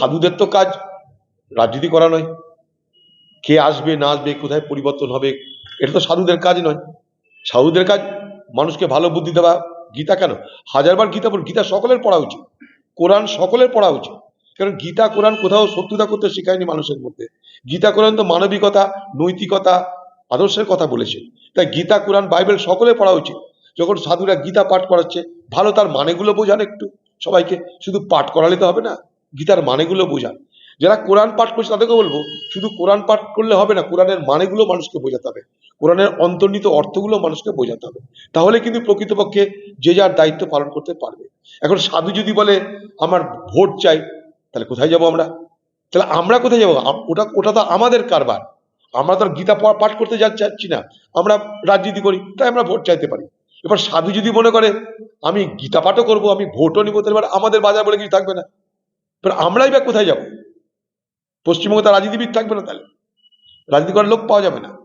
সাধুদের তো কাজ, রাজনীতি করা নয়। কে আসবে, না আসবে, কোথায় পরিবর্তন হবে, এটা তো সাধুদের কাজ নয়। সাধুদের কাজ, মানুষকে ভালো বুদ্ধি দেওয়া, গীতা কেন? হাজারবার গীতা পড় গীতা সকলের পড়া উচিত। কোরআন সকলের পড়া উচিত। কারণ গীতা, কোরআন কোথাও শত্রুতা করতে শেখায়নি মানুষের মধ্যে। গীতা, কোরআন তো মানবিকতা, নৈতিকতা, আদর্শের কথা বলেছে। তাই গীতা, কোরআন, বাইবেল সকলে পড়া উচিত। যখন সাধুরা গীতা পাঠ করাচ্ছে, ভালো তার মানেগুলো বোঝান একটু সবাইকে। শুধু পাঠ করালে তো হবে না। গীতার মানেগুলো বোঝান। যারা কোরআন পাঠ করছে তাদেরকে বলব, শুধু কোরআন পাঠ করলে হবে না, কোরআনের মানেগুলো মানুষকে বোঝাতে হবে। কোরআনের অন্তর্নিহিত অর্থগুলো মানুষকে বোঝাতে হবে। তাহলে কিন্তু প্রকৃতপক্ষে যে যার দায়িত্ব পালন করতে পারবে। এখন সাধু যদি বলে, আমার ভোট চাই, তাহলে কোথায় যাব আমরা? তাহলে আমরা কোথায় যাব? ওটা ওটা তো আমাদের কারবার। আমরা তো গীতা পাঠ করতে যা চাচ্ছি না। আমরা রাজনীতি করি, তাই আমরা ভোট চাইতে পারি। এবার সাধু যদি মনে করে, আমি গীতা পাঠও করব, আমি ভোটও নিবো, তাহলে আমাদের বাজার বলে কিছু থাকবে না। আমরাই বা কোথায় যাব? পশ্চিমবঙ্গে তার রাজনীতিবিদ থাকবে না তাহলে। রাজনীতি করার লোক পাওয়া যাবে না।